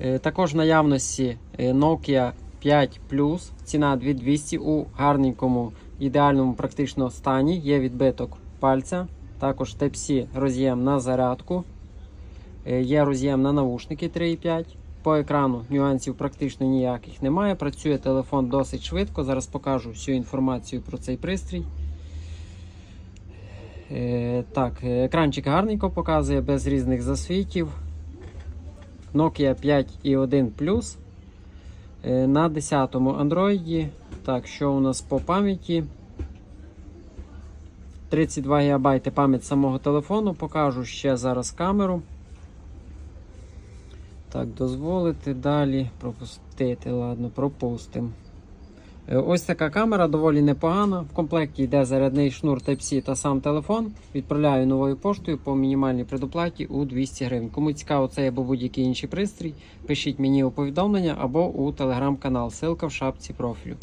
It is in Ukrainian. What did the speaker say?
Е, Також в наявності е, Nokia 5 Plus, ціна 2200 у гарненькому, ідеальному практично стані. Є відбиток пальця. Також Type-C роз'єм на зарядку. Е, Є роз'єм на наушники 3.5. По екрану нюансів практично ніяких немає. Працює телефон досить швидко. Зараз покажу всю інформацію про цей пристрій. Так, екранчик гарненько показує без різних засвітів. Nokia 5.1 Plus на 10-му Android. Так, що у нас по пам'яті? 32 ГБ пам'ять самого телефону. Покажу ще зараз камеру. Так, дозволити далі пропустити. Ладно, пропустимо. Е, Ось така камера доволі непогана. В комплекті йде зарядний шнур Type-C та сам телефон. Відправляю новою поштою по мінімальній предоплаті у 200 гривень. Кому цікаво цей або будь-який інший пристрій, пишіть мені у повідомлення або у телеграм-канал. Силка в шапці профілю.